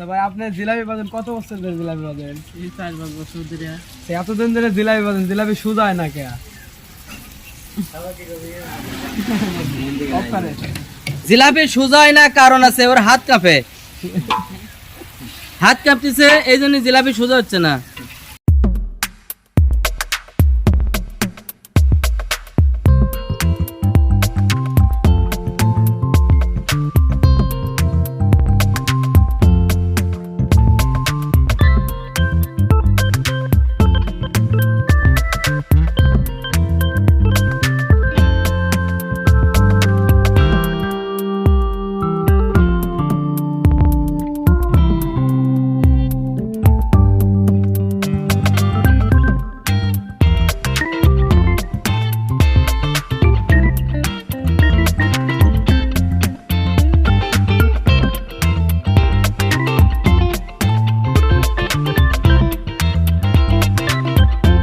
তা ভাই আপনি জিলাপি বাজেন কত বছর ধরে জিলাপি বাজেন? এই চার পাঁচ বছর ধরে। এতদিন ধরে জিলাপি বাজেন জিলাপি সুজায় না কে? জিলাপি সুজায় না কারণ আছে ওর হাত কাঁপে। হাত কাঁপতেছে এই জন্য জিলাপি সোজা হচ্ছে না।